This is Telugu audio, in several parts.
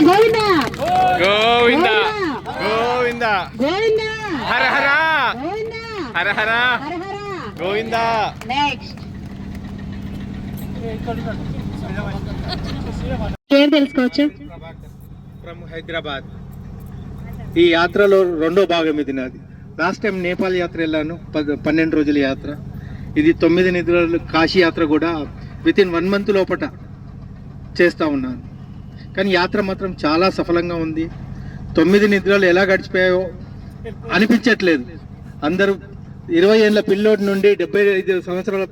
గోవింద! గోవింద! గోవింద! గోవింద! హర హర! గోవింద! హర హర! హర హర! గోవింద! నెక్స్ట్. ఏం తెలుసుకోవచ్చు? ఫ్రమ్ హైదరాబాద్. ఈ యాత్రలో రెండో భాగం ఇది నాది. లాస్ట్ టైం నేపాల్ యాత్ర వెళ్ళాను పద- పన్నెండు రోజుల యాత్ర. ఇది తొమ్మిది నిద్రలు కాశీ యాత్ర కూడా విత్ ఇన్ వన్ మంత్ లోపట చేస్తూ ఉన్నాను. కానీ యాత్ర మాత్రం చాలా సఫలంగా ఉంది. తొమ్మిది నిద్రలు ఎలా గడిచిపోయాయో అనిపించట్లేదు. అందరూ ఇరవై ఏళ్ళ పిల్లోడి నుండి డెబ్బై ఐదు సంవత్సరాల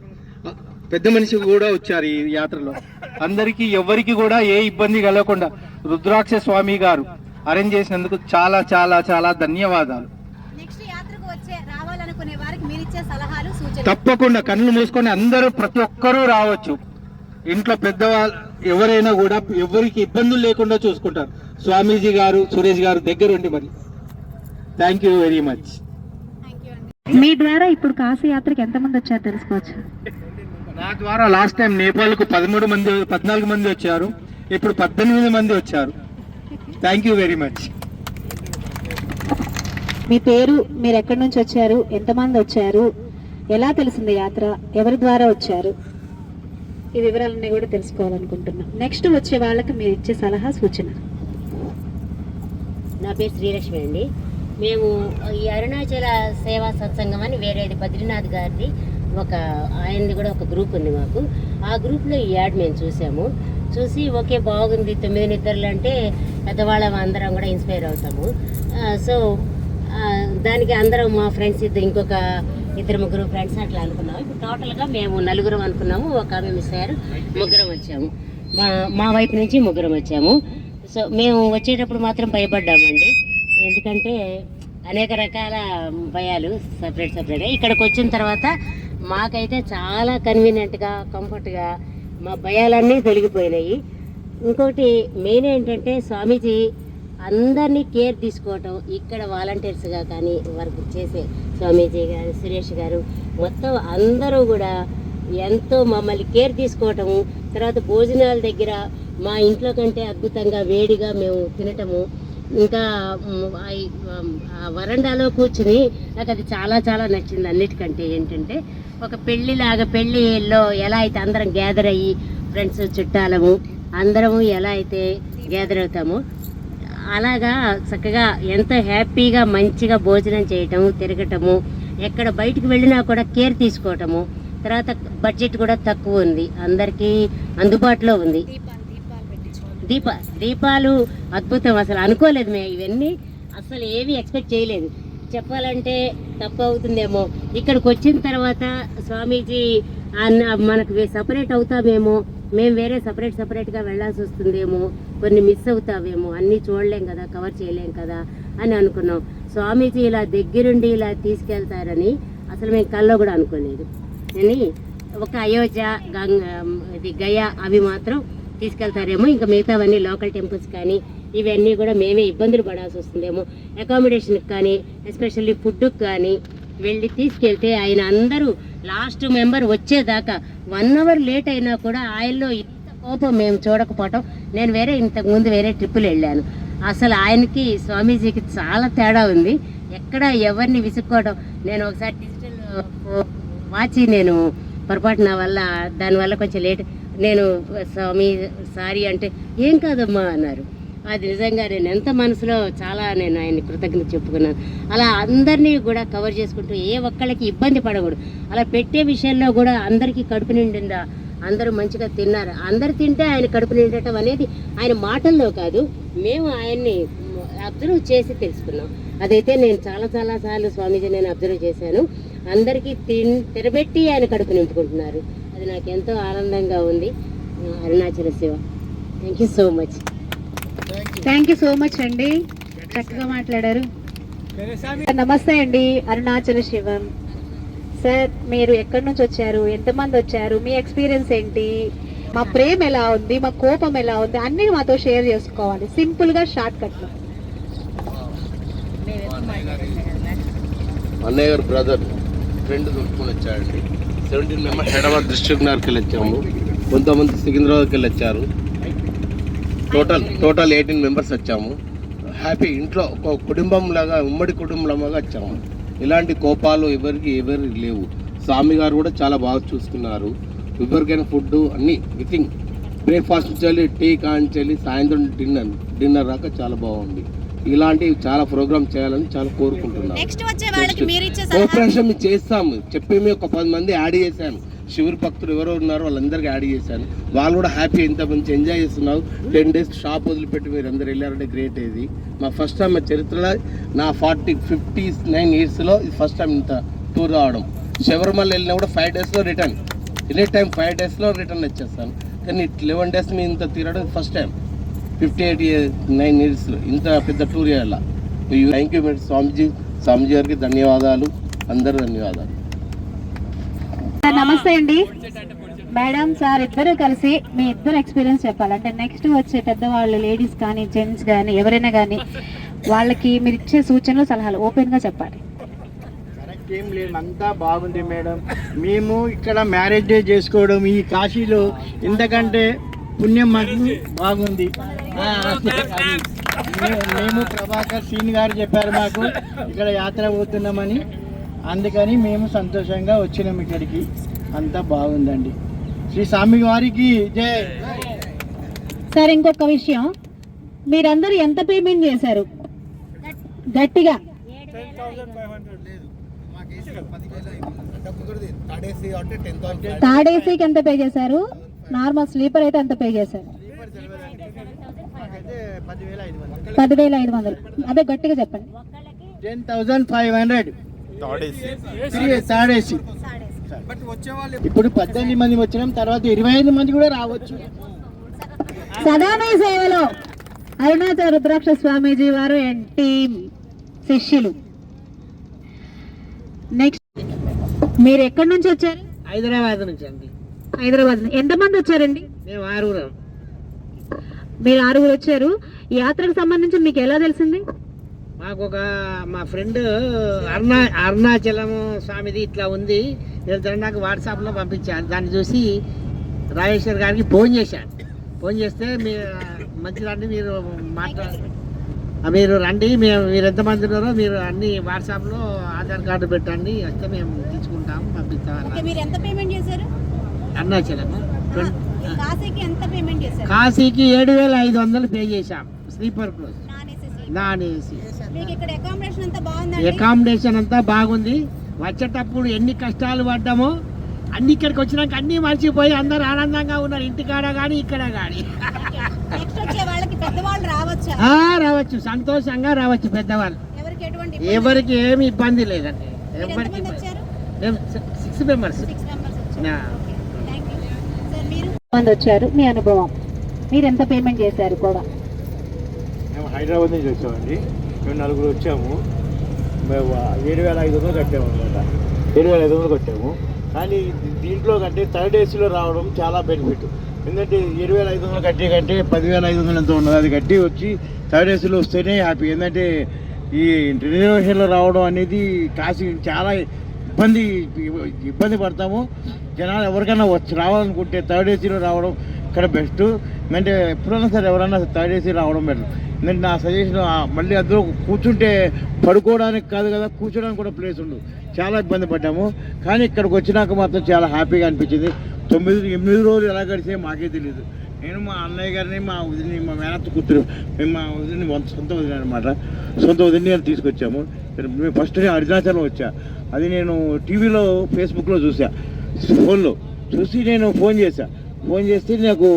పెద్ద మనిషి కూడా వచ్చారు ఈ యాత్రలో. అందరికీ ఎవరికి కూడా ఏ ఇబ్బంది కలగకుండా రుద్రాక్ష స్వామి గారు అరేంజ్ చేసినందుకు చాలా చాలా చాలా ధన్యవాదాలు. తప్పకుండా కళ్ళు మూసుకొని అందరూ ప్రతి ఒక్కరూ రావచ్చు. ఇంట్లో పెద్దవాళ్ళు ఎవరైనా కూడా ఎవరికి ఇబ్బందులు లేకుండా చూసుకుంటారు. స్వామీజీ గారు సురేష్ గారు దగ్గరుండి మరి. థ్యాంక్ యూ వెరీ మచ్ మీ ద్వారా ఇప్పుడు కాశీ యాత్రకి ఎంతమంది వచ్చారు తెలుసుకోవచ్చు? నా ద్వారా లాస్ట్ టైం నేపాల్కు పదమూడు మంది పద్నాలుగు మంది వచ్చారు. ఇప్పుడు పద్దెనిమిది మంది వచ్చారు. థ్యాంక్ యూ వెరీ మచ్ మీ పేరు మీరు ఎక్కడి నుంచి వచ్చారు? ఎంతమంది వచ్చారు? ఎలా తెలిసింది యాత్ర? ఎవరి ద్వారా వచ్చారు? ఈ వివరాలన్నీ కూడా తెలుసుకోవాలనుకుంటున్నాం. నెక్స్ట్ వచ్చే వాళ్ళకి మీరు ఇచ్చే సలహా సూచన. నా పేరు శ్రీలక్ష్మి అండి. మేము ఈ అరుణాచల సేవా సత్సంగం అని వేరేది బద్రీనాథ్ గారిది ఒక ఆయనది కూడా ఒక గ్రూప్ ఉంది మాకు. ఆ గ్రూప్లో ఈ యాడ్ మేము చూసాము. చూసి ఓకే బాగుంది తొమ్మిది నిద్రలు అంటే పెద్దవాళ్ళం అందరం కూడా ఇన్స్పైర్ అవుతాము. సో దానికి అందరం మా ఫ్రెండ్స్ ఇద్దరు ఇంకొక ఇద్దరు ముగ్గురు ఫ్రెండ్స్ అట్లా అనుకున్నాము ఇప్పుడు టోటల్గా మేము నలుగురం అనుకున్నాము ఒక ఆమె మిస్ అయ్యారు ముగ్గురం వచ్చాము. మా మా వైపు నుంచి ముగ్గురం వచ్చాము. సో మేము వచ్చేటప్పుడు మాత్రం భయపడ్డామండి. ఎందుకంటే అనేక రకాల భయాలు సపరేట్ సపరేట్ ఇక్కడికి వచ్చిన తర్వాత మాకైతే చాలా కన్వీనియంట్గా కంఫర్ట్గా మా భయాలన్నీ తొలగిపోయినాయి. ఇంకోటి మెయిన్ ఏంటంటే స్వామీజీ అందరినీ కేర్ తీసుకోవటం ఇక్కడ వాలంటీర్స్గా కానీ వర్క్ చేసే స్వామీజీ గారు సురేష్ గారు మొత్తం అందరూ కూడా ఎంతో మమ్మల్ని కేర్ తీసుకోవటము తర్వాత భోజనాల దగ్గర మా ఇంట్లో కంటే అద్భుతంగా వేడిగా మేము తినటము ఇంకా వరండాలో కూర్చుని నాకు అది చాలా చాలా నచ్చింది అన్నిటికంటే ఏంటంటే ఒక పెళ్ళిలాగా పెళ్ళిలో ఎలా అయితే అందరం గ్యాదర్ అయ్యి ఫ్రెండ్స్ చుట్టాలము అందరము ఎలా అయితే గ్యాదర్ అవుతామో అలాగా చక్కగా ఎంతో హ్యాపీగా మంచిగా భోజనం చేయటము తిరగటము ఎక్కడ బయటకు వెళ్ళినా కూడా కేర్ తీసుకోవటము తర్వాత బడ్జెట్ కూడా తక్కువ ఉంది. అందరికీ అందుబాటులో ఉంది. దీప దీపాలు అద్భుతం. అసలు అనుకోలేదు మేము ఇవన్నీ. అసలు ఏవి ఎక్స్పెక్ట్ చేయలేదు. చెప్పాలంటే తప్పు అవుతుందేమో. ఇక్కడికి వచ్చిన తర్వాత స్వామీజీ అన్న మనకు సపరేట్ అవుతామేమో. మేము వేరే సపరేట్ సపరేట్గా వెళ్ళాల్సి వస్తుందేమో. కొన్ని మిస్ అవుతావేమో అన్నీ చూడలేం కదా కవర్ చేయలేం కదా అని అనుకున్నాం. స్వామీజీ ఇలా దగ్గరుండి ఇలా తీసుకెళ్తారని అసలు మేము కల్లో కూడా అనుకోలేదు. అని ఒక అయోధ్య గంగ ఇది గయా అవి మాత్రం తీసుకెళ్తారేమో. ఇంకా మిగతావన్నీ లోకల్ టెంపుల్స్ కానీ ఇవన్నీ కూడా మేమే ఇబ్బందులు పడాల్సి వస్తుందేమో. అకామిడేషన్కి కానీ ఎస్పెషల్లీ ఫుడ్కి కానీ వెళ్ళి తీసుకెళ్తే ఆయన అందరూ లాస్ట్ మెంబర్ వచ్చేదాకా వన్ అవర్ లేట్ అయినా కూడా ఆయనలో కోపం మేము చూడకపోవటం. నేను వేరే ఇంతకు ముందు వేరే ట్రిప్పులు వెళ్ళాను. అసలు ఆయనకి స్వామీజీకి చాలా తేడా ఉంది. ఎక్కడ ఎవరిని విసుక్కోవడం నేను ఒకసారి డిజిటల్ వాచి నేను పొరపాటు నా వల్ల దానివల్ల కొంచెం లేట్. నేను స్వామి సారీ అంటే ఏం కాదమ్మా అన్నారు. అది నిజంగా నేను ఎంత మనసులో చాలా నేను ఆయన కృతజ్ఞత చెప్పుకున్నాను. అలా అందరినీ కూడా కవర్ చేసుకుంటూ ఏ ఒక్కళ్ళకి ఇబ్బంది పడకూడదు. అలా పెట్టే విషయంలో కూడా అందరికీ కడుపు నిండిందా? అందరూ మంచిగా తిన్నారు. అందరు తింటే ఆయన కడుపు నిండటం అనేది ఆయన మాటల్లో కాదు. మేము ఆయన్ని అబ్జర్వ్ చేసి తెలుసుకున్నాం. అదైతే నేను చాలా చాలా సార్లు స్వామీజీ నేను అబ్జర్వ్ చేశాను. అందరికీ తిన్ తినబెట్టి ఆయన కడుపు నింపుకుంటున్నారు. అది నాకు ఎంతో ఆనందంగా ఉంది. Arunachala Shiva. Thank you so much thank you so much అండి. చక్కగా మాట్లాడారు. నమస్తే అండి. అరుణాచల శివం. సార్ మీరు ఎక్కడి నుంచి వచ్చారు? ఎంతమంది వచ్చారు? మీ ఎక్స్పీరియన్స్ ఏంటి? మా ప్రేమ ఎలా ఉంది? మా కోపం ఎలా ఉంది? అన్ని మాతో షేర్ చేసుకోవాలి. సింపుల్గా షార్ట్ కట్లో. అన్నయ్య గారు బ్రదర్ ఫ్రెండ్ దొరుకుని వచ్చాడండి సెవెంటీన్ మెంబర్స్ హైదరాబాద్ డిస్ట్రిక్ట్ నగర్కి వెళ్ళి వచ్చాము. కొంతమంది సికింద్రాబాద్కి వెళ్ళి వచ్చారు. టోటల్ టోటల్ ఎయిటీన్ మెంబర్స్ వచ్చాము. హ్యాపీ ఇంట్లో ఒక కుటుంబం లాగా ఉమ్మడి కుటుంబంలాగా వచ్చాము. ఇలాంటి కోపాలు ఎవరికి ఎవరి లేవు. స్వామి గారు కూడా చాలా బాగా చూసుకున్నారు. ఎవరికైనా ఫుడ్ అన్ని వితింగ్ బ్రేక్ఫాస్ట్ నుంచి టీ కాంచెల్లి సాయంత్రం డిన్నర్ డిన్నర్ దాకా చాలా బాగుంది. ఇలాంటివి చాలా ప్రోగ్రామ్ చేయాలని చాలా కోరుకుంటున్నాను. కోఆపరేషన్ చేస్తాము. చెప్పేమి ఒక పది మంది యాడ్ చేశాను. శివుని భక్తులు ఎవరో ఉన్నారో వాళ్ళందరికీ యాడ్ చేశాను. వాళ్ళు కూడా హ్యాపీ ఇంత మంచి ఎంజాయ్ చేస్తున్నారు. టెన్ డేస్ షాప్ వదిలిపెట్టి మీరు అందరు వెళ్ళారంటే గ్రేట్ ఇది మా ఫస్ట్ టైం మా చరిత్రలో నా ఫార్టీ ఫిఫ్టీ నైన్ ఇయర్స్లో ఇది ఫస్ట్ టైం ఇంత టూర్ రావడం. శబరిమల వెళ్ళినా కూడా ఫైవ్ డేస్లో రిటర్న్ ఎనీ టైం ఫైవ్ డేస్లో రిటర్న్ వచ్చేస్తాను. కానీ లెవెన్ డేస్ మీ ఇంత తిరగడం first time fifty eight nine ఇయర్స్లో ఇంత పెద్ద టూర్ చేయాల. Thank you madam Swamiji Swamiji garu ధన్యవాదాలు. అందరూ ధన్యవాదాలు. సార్ నమస్తే అండి. మేడం సార్ ఇద్దరు కలిసి మీ ఇద్దరు ఎక్స్పీరియన్స్ చెప్పాలంటే నెక్స్ట్ వచ్చే పెద్దవాళ్ళు లేడీస్ కానీ జెంట్స్ కానీ ఎవరైనా కానీ వాళ్ళకి మీరు ఇచ్చే సూచనలు సలహాలు ఓపెన్గా చెప్పాలి. ఏం లేదు. అంతా బాగుంది మేడం. మేము ఇక్కడ మ్యారేజ్ డే చేసుకోవడం ఈ కాశీలో ఎందుకంటే పుణ్యం మాకు బాగుంది. మేము ప్రభాకర్ సీన్ గారు చెప్పారు మాకు. ఇక్కడ యాత్ర పోతున్నామని. అందుకని మేము సంతోషంగా వచ్చినాం ఇక్కడికి. అంతా బాగుందండి. శ్రీ స్వామి వారికి జై. సార్ ఇంకొక విషయం. మీరందరూ ఎంత పేమెంట్ చేశారు? గట్టిగా. థర్డ్ ఏసీకి ఎంత పే చేశారు? నార్మల్ స్లీపర్ అయితే ఎంత పే చేశారు? పదివేల ఐదు వందలు. అదే గట్టిగా చెప్పండి. Ten thousand five hundred. Third AC ఇప్పుడు పద్దెనిమిది మంది వచ్చినాం తర్వాత ఇరవై ఐదు మంది కూడా రావచ్చు. సదామే సేవలో అరుణాచల రుద్రాక్ష స్వామీజీ వారు టీమ్ శిష్యులు. నెక్స్ట్ మీరు ఎక్కడి నుంచి వచ్చారు? హైదరాబాద్ నుంచి అండి. హైదరాబాద్ నుంచి. ఎంతమంది వచ్చారండి? మేము ఆరుగురం. మీరు ఆరుగురు వచ్చారు. ఈ యాత్రకు సంబంధించి మీకు ఎలా తెలిసింది? మాకు ఒక మా ఫ్రెండ్ అరుణా అరుణాచలము స్వామిది ఇట్లా ఉంది. వెళ్తాను నాకు వాట్సాప్లో పంపించాను. దాన్ని చూసి రాజేశ్వర్ గారికి ఫోన్ చేశాను. ఫోన్ చేస్తే మీ మంచిదండి మీరు మాట్లా మీరు రండి మేము మీరు ఎంతమంది ఉన్నారో మీరు అన్ని వాట్సాప్లో ఆధార్ కార్డు పెట్టండి వస్తే మేము తీసుకుంటాం పంపిస్తాం చేశారు? కాశీకి ఏడు వేల ఐదు వందలు పే చేశాం. Sleeper close. Non AC accommodation అంతా బాగుందండి? అకామిడేషన్ అంతా బాగుంది. వచ్చేటప్పుడు ఎన్ని కష్టాలు పడ్డామో అన్ని ఇక్కడికి వచ్చినాక అన్ని మర్చిపోయి అందరు ఆనందంగా ఉన్నారు. ఇంటికాడ కానీ ఇక్కడ కానీ రావచ్చా? ఆ, రావచ్చు. సంతోషంగా రావచ్చు పెద్దవాళ్ళు. ఎవరికి ఎటువంటి ఇబ్బంది? ఎవరికి ఏమి ఇబ్బంది లేదండి. ఎవరికి సిక్స్ మెంబర్స్ వచ్చారు. మీ అనుభవం. మీరు ఎంత పేమెంట్ చేశారు కూడా? హైదరాబాద్ నుంచి వచ్చామండి. మేము నలుగురు వచ్చాము. మేము ఏడు వేల ఐదు వందలు కట్టాము అనమాట ఏడు వేల ఐదు వందలు కట్టాము. కానీ దీంట్లో కంటే థర్డ్ ఏసీలో రావడం చాలా బెనిఫిట్. ఎందుకంటే ఏడు వేల ఐదు వందలు కట్టే కంటే పదివేల ఐదు వందలు ఎంత ఉన్నది. అది కట్టి వచ్చి థర్డ్ ఏసీలో వస్తేనే హ్యాపీ. ఎందుకంటే ఈ రిజర్వేషన్లో రావడం అనేది కాశీ చాలా ఇబ్బంది ఇబ్బంది పడతాము. జనాలు ఎవరికైనా వచ్చి రావాలనుకుంటే థర్డ్ ఏసీలో రావడం ఇక్కడ బెస్ట్. అంటే ఎప్పుడైనా సరే ఎవరైనా థర్డ్ ఏసీ రావడం బెటర్. నేను నా సజెషన్ మళ్ళీ అందులో కూర్చుంటే పడుకోవడానికి కాదు కదా కూర్చోడానికి కూడా ప్లేస్ ఉండు. చాలా ఇబ్బంది పడ్డాము. కానీ ఇక్కడికి వచ్చినాక మాత్రం చాలా హ్యాపీగా అనిపించింది. తొమ్మిది ఎనిమిది రోజులు ఎలా గడిచే మాకే తెలియదు నేను మా అన్నయ్య గారిని మా వదిని మా మేనత్త కూతురు మేము మా వదిని సొంత వదిన అనమాట సొంత వదిని గారిని తీసుకొచ్చాము. మేము ఫస్ట్ నేను అరుణాచలం వచ్చా. అది నేను టీవీలో ఫేస్బుక్లో చూసా. ఫోన్లో. చూసి నేను ఫోన్ చేశా ఫోన్ చేస్తే నాకు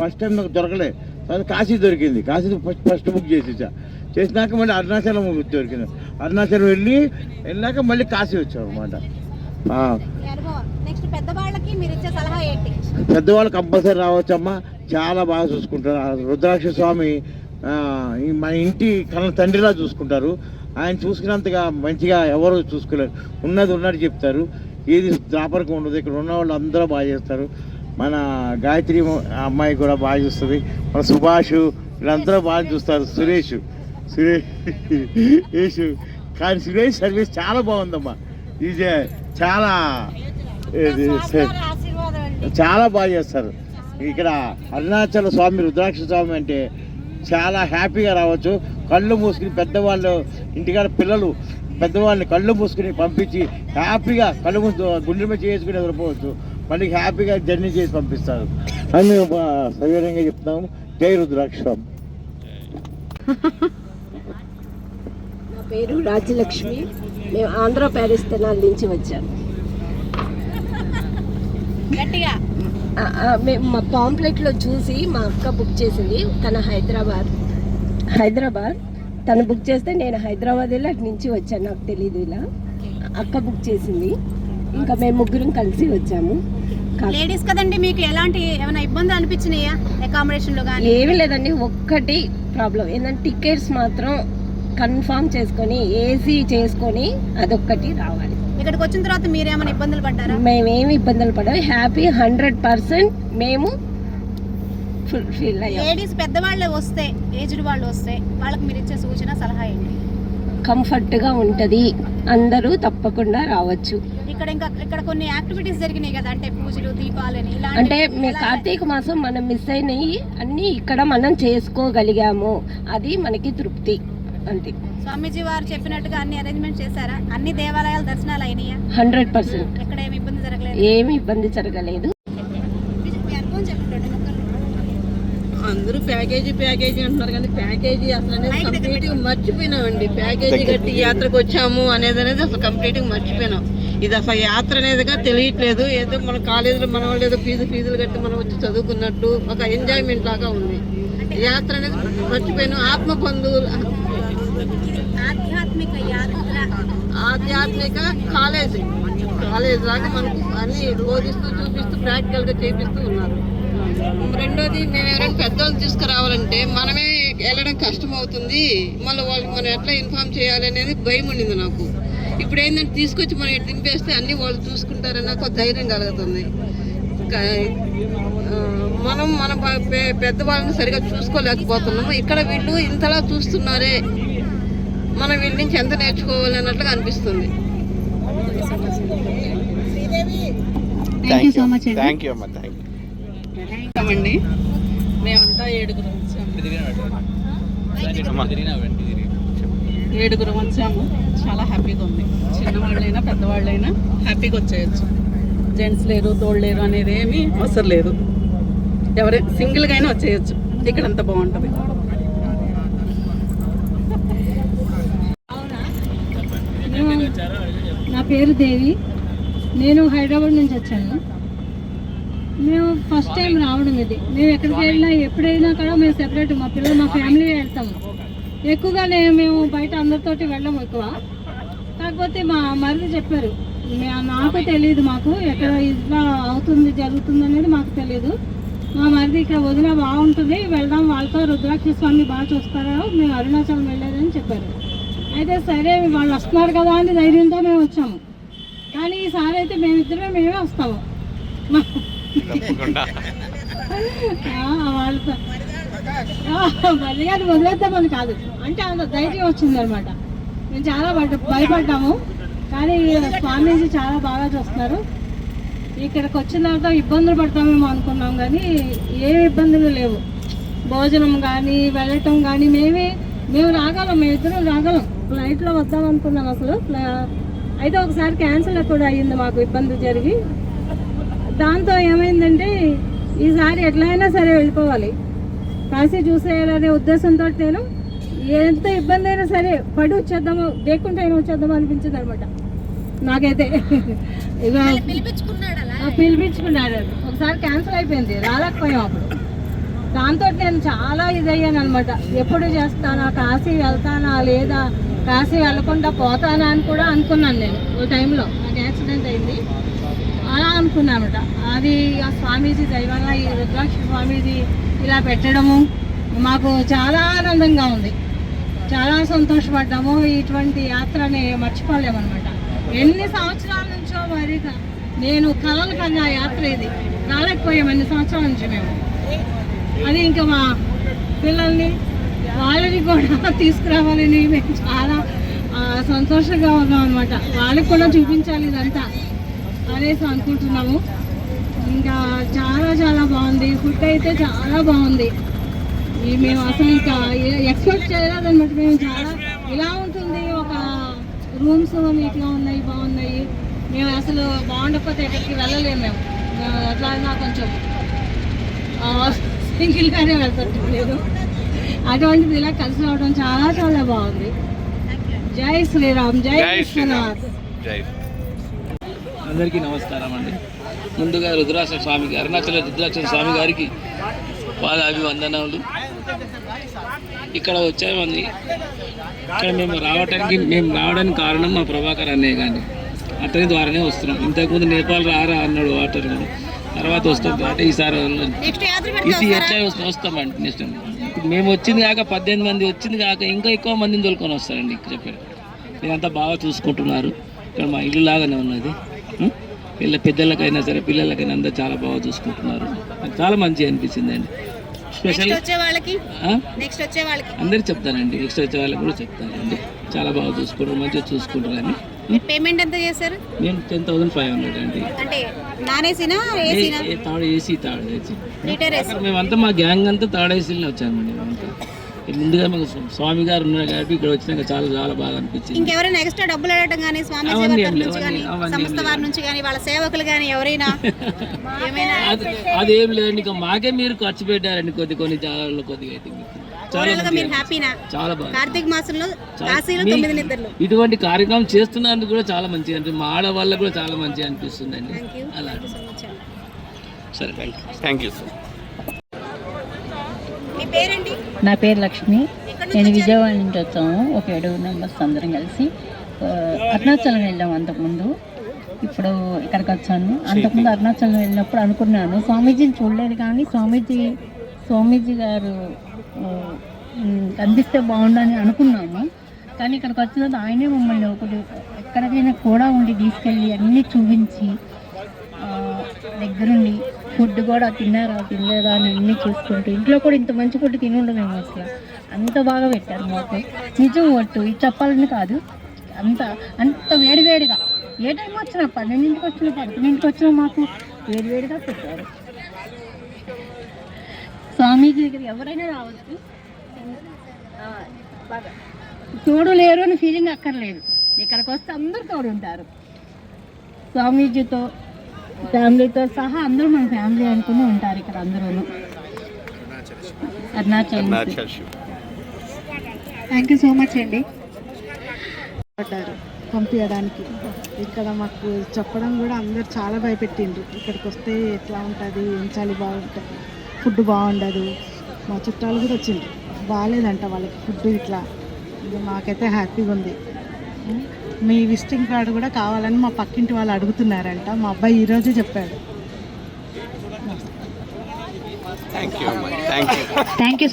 ఫస్ట్ టైం నాకు దొరకలే. తర్వాత కాశీ దొరికింది. కాశీ ఫస్ట్ ఫస్ట్ బుక్ చేసేసా. చేసినాక మళ్ళీ అరుణాచలం దొరికింది. అరుణాచలం వెళ్ళి వెళ్ళాక మళ్ళీ కాశీ వచ్చాం అనమాట పెద్దవాళ్ళు కంపల్సరీ రావచ్చమ్మా. చాలా బాగా చూసుకుంటారు. రుద్రాక్ష స్వామి మన ఇంటి కన్న తండ్రిలా చూసుకుంటారు. ఆయన చూసుకున్నంతగా మంచిగా ఎవరు చూసుకోలేరు. ఉన్నది ఉన్నట్టు చెప్తారు. ఏది దాపరికం ఉండదు. ఇక్కడ ఉన్న వాళ్ళు అందరూ బాగా చేస్తారు. మన గాయత్రి అమ్మాయి కూడా బాగా చూస్తుంది. మన సుభాష్ వీళ్ళందరూ బాగా చూస్తారు. సురేష్ సురేష్ కానీ సురేష్ సర్వీస్ చాలా బాగుందమ్మా. ఇది చాలా ఇది చాలా బాగా చేస్తారు. ఇక్కడ అరుణాచల స్వామి రుద్రాక్ష స్వామి అంటే చాలా హ్యాపీగా రావచ్చు. కళ్ళు మూసుకుని పెద్దవాళ్ళు ఇంటికాడ పిల్లలు పెద్దవాళ్ళని కళ్ళు మూసుకుని పంపించి హ్యాపీగా కళ్ళు మూసు గుండె మీద చేసుకుని ఎదురుపోవచ్చు. మళ్ళీ హ్యాపీగా జర్నీ చేసి పంపిస్తారు. అని మేము సవివరంగా చెప్తున్నాము జై రుద్రాక్ష. నా పేరు రాజ్యలక్ష్మి మేము ఆంధ్ర ప్యారిస్ తెనాలి నుంచి వచ్చాము గట్టిగా. ఆ, ఆ, మేము మా పాంప్లెట్లో చూసి మా అక్క బుక్ చేసింది. తన హైదరాబాద్. హైదరాబాద్? తను బుక్ చేస్తే నేను హైదరాబాద్ వెళ్ళి అటు నుంచి వచ్చాను. నాకు తెలియదు ఇలా. అక్క బుక్ చేసింది. ఇంకా మేము ముగ్గురం కలిసి వచ్చాము. లేడీస్ కదండి మీకు ఎలాంటి ఏమైనా ఇబ్బందులు అనిపించినాయా అకామిడేషన్లో కానీ ఏమీ లేదండి ఒక్కటి ప్రాబ్లం ఏంటంటే టికెట్స్ మాత్రం కన్ఫామ్ చేసుకొని ఏసీ చేసుకొని అదొక్కటి రావాలి. ఇక్కడికి వచ్చిన తర్వాత మీరు ఏమైనా ఇబ్బందులు పడ్డారా? మేమేమి ఇబ్బందులు పడము హ్యాపీ హండ్రెడ్ పర్సెంట్ మేము ఫుల్ఫిల్ అయ్యాం. లేడీస్ పెద్దవాళ్ళే వస్తే ఏజ్డ్ వాళ్ళు వస్తే వాళ్ళకి మీరు ఇచ్చే సూచన సలహా ఏంటి? కంఫర్ట్గా ఉంటుంది. అందరూ తప్పకుండా రావచ్చు. ఇక్కడ ఇంకా ఇక్కడ కొన్ని యాక్టివిటీస్ జరిగినాయి కదా అంటే పూజలు దీపాలని అంటే కార్తీక మాసం మనం మిస్ అయినవి అన్నీ ఇక్కడ మనం చేసుకోగలిగాము. అది మనకి తృప్తి అంతే. స్వామీజీ వారు చెప్పినట్టుగా అన్ని అరేంజ్మెంట్ చేశారా? అన్ని దేవాలయాల దర్శనాలు అయినాయా? Hundred percent. ఎక్కడ ఏమి ఇబ్బంది జరగలేదు? ఏమి ఇబ్బంది జరగలేదు మీ అనుభవం చెప్పండి మొక్కలు అందరూ ప్యాకేజీ ప్యాకేజీ అంటున్నారు కానీ ప్యాకేజీ అసలు అనేది కంప్లీట్ మర్చిపోయినామండి. ప్యాకేజీ కట్టి యాత్రకు వచ్చాము అనేది అనేది అసలు కంప్లీట్ మర్చిపోయినాం. ఇది అసలు యాత్ర అనేదిగా తెలియట్లేదు. ఏదో మన కాలేజీలో మన వాళ్ళు ఏదో ఫీజు ఫీజులు కట్టి మనం వచ్చి చదువుకున్నట్టు ఒక ఎంజాయ్మెంట్ లాగా ఉంది. యాత్ర అనేది మర్చిపోయినాం. ఆత్మ బంధువులు ఆధ్యాత్మిక యాత్ర. ఆధ్యాత్మిక కాలేజ్. కాలేజ్ లాగా మనకు అన్ని బోధిస్తూ చూపిస్తూ ప్రాక్టికల్గా చేపిస్తూ ఉన్నారు. రెండోది మేము ఎవరైనా పెద్దవాళ్ళు తీసుకురావాలంటే మనమే వెళ్ళడం కష్టం అవుతుంది మళ్ళీ వాళ్ళకి మనం ఎట్లా ఇన్ఫామ్ చేయాలి అనేది భయం ఉండింది నాకు. ఇప్పుడు ఏంటంటే తీసుకొచ్చి మనం దింపేస్తే అన్ని వాళ్ళు చూసుకుంటారని నాకు ఒక ధైర్యం కలుగుతుంది. మనం మన పెద్దవాళ్ళని సరిగా చూసుకోలేకపోతున్నాము. ఇక్కడ వీళ్ళు ఇంతలా చూస్తున్నారే. మనం వీళ్ళ నుంచి ఎంత నేర్చుకోవాలి అన్నట్లుగా అనిపిస్తుంది thank you so much thank you అమ్మా. థ్యాంక్ యూ అండి మేమంతా ఏడుగురు వచ్చాము. ఏడుగురు వచ్చాము. చాలా హ్యాపీగా ఉంది. చిన్నవాళ్ళైనా పెద్దవాళ్ళైనా హ్యాపీగా వచ్చేయచ్చు. జెంట్స్ లేరు తోడు లేరు అనేది ఏమీ అవసరం లేదు. ఎవరి సింగిల్గా అయినా వచ్చేయచ్చు. ఇక్కడ అంత బాగుంటుంది. నా పేరు దేవి. నేను హైదరాబాద్ నుంచి వచ్చాను. మేము ఫస్ట్ టైం రావడం ఇది. మేము ఎక్కడికి వెళ్ళినా ఎప్పుడైనా కూడా మేము సెపరేట్ మా పిల్లలు మా ఫ్యామిలీ వెళ్తాము ఎక్కువగా మేము బయట అందరితోటి వెళ్ళము ఎక్కువ. కాకపోతే మా మరిది చెప్పారు నాకు తెలియదు మాకు ఎక్కడ ఇట్లా అవుతుంది జరుగుతుంది అనేది మాకు తెలియదు. మా మరిది ఇక్కడ వదిన బాగుంటుంది వెళ్దాం వాళ్ళతో రుద్రాక్ష స్వామి బాగా చూస్తారా? మేము అరుణాచలం వెళ్ళేదని చెప్పారు. అయితే సరే వాళ్ళు వస్తున్నారు కదా అని ధైర్యంతో మేము వచ్చాము. కానీ ఈసారి అయితే మేమిద్దరమే మేమే వస్తాము. మా- తప్పకుండా. వాళ్ళతో మళ్ళీ వదిలేద్దామని కాదు. అంటే అంత ధైర్యం వచ్చింది అనమాట. మేము చాలా పడ్డ భయపడ్డాము. కానీ స్వామీజీ చాలా బాగా చూస్తున్నారు. ఇక్కడికి వచ్చిన తర్వాత ఇబ్బందులు పడతామేమో అనుకున్నాం కానీ ఏ ఇబ్బందులు లేవు. భోజనం కానీ వెళ్ళటం కానీ మేమే మేము రాగలం మేము ఇద్దరం రాగలం. ఫ్లైట్లో వద్దాం అనుకున్నాం అసలు. అయితే ఒకసారి క్యాన్సిల్ కూడా అయ్యింది మాకు ఇబ్బంది జరిగి. దాంతో ఏమైందంటే ఈసారి ఎట్లయినా సరే వెళ్ళిపోవాలి. కాశీ చూసేయాలనే ఉద్దేశంతో నేను ఎంత ఇబ్బంది అయినా సరే పడి వచ్చేద్దాము దేక్కుంటే అయినా వచ్చేద్దాము అనిపించింది అనమాట నాకైతే ఇక పిలిపించుకున్నాడు ఒకసారి క్యాన్సిల్ అయిపోయింది. రాలేకపోయాం అప్పుడు. దాంతో నేను చాలా ఇదయ్యాను అనమాట ఎప్పుడు చేస్తానా కాశీ వెళ్తానా లేదా కాశీ వెళ్ళకుండా పోతానా అని కూడా అనుకున్నాను నేను. ఓ టైంలో. నాకు యాక్సిడెంట్ అయింది. అలా అనుకున్నామట. అది ఆ స్వామీజీ దైవాన ఈ రుద్రాక్ష స్వామీజీ ఇలా పెట్టడము మాకు చాలా ఆనందంగా ఉంది. చాలా సంతోషపడ్డాము. ఇటువంటి యాత్రని మర్చిపోలేమన్నమాట. ఎన్ని సంవత్సరాల నుంచో మరి నేను కలలు కన్నా యాత్ర ఇది. రాలేకపోయాం ఎన్ని సంవత్సరాల నుంచి మేము. అది ఇంకా మా పిల్లల్ని వాళ్ళని కూడా తీసుకురావాలని మేము చాలా సంతోషంగా ఉన్నాం అనమాట వాళ్ళకి కూడా చూపించాలి ఇదంతా. అనేసి అనుకుంటున్నాము. ఇంకా చాలా చాలా బాగుంది. ఫుడ్ అయితే చాలా బాగుంది. మేము అసలు ఇంకా ఎక్స్పెక్ట్ చేయలేదన్నమాట. మేము చాలా ఇలా ఉంటుంది. ఒక రూమ్స్ ఇట్లా ఉన్నాయి బాగున్నాయి. మేము అసలు బాగుండకపోతే ఎక్కడికి వెళ్ళలేము మేము. ఎట్లా కొంచెం సింగిల్గానే వెళ్తుంటలేదు అటువంటిది ఇలా కలిసి రావడం చాలా చాలా బాగుంది. జై శ్రీరామ్. జై విశ్వనాథ్. జై అందరికీ నమస్కారం అండి. ముందుగా రుద్రాక్ష స్వామికి అరుణాచల రుద్రాక్ష స్వామి గారికి అభివందనములు ఇక్కడ వచ్చామండి ఇక్కడ మేము రావడానికి మేము రావడానికి కారణం మా ప్రభాకర్ అన్నయ్య గారిని. అతని ద్వారానే వస్తున్నాం. ఇంతకుముందు నేపాల్ రారా అన్నాడు వాటర్ తర్వాత వస్తాం అంటే ఈసారి ఇది ఎట్లా వస్తాం వస్తామండి నెక్స్ట్ మేము వచ్చింది కాక పద్దెనిమిది మంది వచ్చింది కాక ఇంకా ఎక్కువ మందిని తోలుకొని వస్తారండి ఇక్కడ చెప్పారు. మీరంతా బాగా చూసుకుంటున్నారు. ఇక్కడ మా ఇల్లు లాగానే ఉన్నది? పిల్ల పెద్దలకైనా సరే పిల్లలకైనా అంతా చాలా బాగా చూసుకుంటున్నారు. నాకు చాలా మంచిగా అనిపించింది అండి. స్పెషల్ నెక్స్ట్ వచ్చే వాళ్ళకి? నెక్స్ట్ వచ్చే వాళ్ళకి? అందరికి చెప్తానండి. నెక్స్ట్ వచ్చే వాళ్ళకి కూడా చెప్తానండి. చాలా బాగా చూసుకుంటారు మంచిగా చూసుకుంటారని పేమెంట్ ఎంత చేశారు? నేను టెన్ థౌసండ్ ఫైవ్ హండ్రెడ్ అండి. అంటే non ఏసీనా? Third AC third AC. మేమంతా మా గ్యాంగ్ అంతా థర్డ్ ఏసీలోనే వచ్చామండి మేమంతా. ముందుగా మాకు స్వా- స్వామి గారు ఉన్నారు కాబట్టి ఇక్కడ వచ్చినాక చాలా చాలా బాగా అనిపించింది. ఇంకెవరైనా ఎక్స్ట్రా డబ్బులు అడగటం కానీ స్వామి ఏం నుంచి కానీ సంస్థ ఏం వారి. నుంచి కానీ వాళ్ళ సేవకులు కానీ ఎవరైనా ఏమైనా అది అదేం లేదండి ఇక మాకే మీరు ఖర్చు పెట్టారండి కొద్ది కొన్ని జాగాల్లో కొద్దిగా అయితే. చాలా కార్తీక మాసంలో ఇటువంటి కార్యక్రమం చేస్తున్నందుకు కూడా చాలా మంచిగా అనిపిస్తుంది మా ఆడవాళ్ళకు కూడా చాలా మంచిగా అనిపిస్తుంది అండి అలా సరే థ్యాంక్ యూ సార్ నా పేరు లక్ష్మి. నేను? విజయవాడ నుంచి వచ్చాము. ఒక ఏడు మెంబర్స్ అందరం కలిసి అరుణాచలం వెళ్ళాము అంతకుముందు. ఇప్పుడు ఇక్కడికి వచ్చాను. అంతకుముందు అరుణాచలం వెళ్ళినప్పుడు అనుకున్నాను. స్వామీజీని చూడలేదు కానీ స్వామీజీ స్వామీజీ గారు కనిపిస్తే బాగుండని అనుకున్నాము. కానీ ఇక్కడికి వచ్చిన ఆయనే మమ్మల్ని ఒకటి ఎక్కడికైనా కూడా ఉండి తీసుకెళ్ళి అన్నీ చూపించి దగ్గరుండి ఫుడ్ కూడా తిన్నారా తినలేదా అని అన్నీ చూసుకుంటూ ఇంట్లో కూడా ఇంత మంచి ఫుడ్ తిని మేము అసలు. అంత బాగా పెట్టారు మాకు. నిజం ఒట్టు ఇది చెప్పాలని కాదు. అంత అంత వేడివేడిగా ఏ టైం వచ్చినా పన్నెండింటికి వచ్చినా పదకొండింటికి వచ్చినా మాకు వేడివేడిగా పెట్టారు. స్వామీజీ దగ్గర ఎవరైనా రావచ్చు. బాగా. తోడు లేరు అని ఫీలింగ్ అక్కర్లేదు. ఇక్కడికి వస్తే అందరు తోడు ఉంటారు స్వామీజీతో ఫ్యామిలీతో సహా అందరూ మన ఫ్యామిలీ అనుకుని ఉంటారు ఇక్కడ అందరూ Arunachal thank you so much అండి. పడ్డారు పంపించడానికి. ఇక్కడ మాకు చెప్పడం కూడా అందరు చాలా భయపెట్టిండ్రు. ఇక్కడికి వస్తే ఎట్లా ఉంటుంది ఏం చలి బాగుంటుంది ఫుడ్ బాగుండదు. మా చుట్టాలు కూడా వచ్చిండ్రు. బాగాలేదంట వాళ్ళకి ఫుడ్ ఇట్లా. మాకైతే హ్యాపీగా ఉంది. మీ విజిటింగ్ కార్డు కూడా కావాలని మా పక్కింటి వాళ్ళు అడుగుతున్నారంట. మా అబ్బాయి ఈరోజు చెప్పాడు. Thank you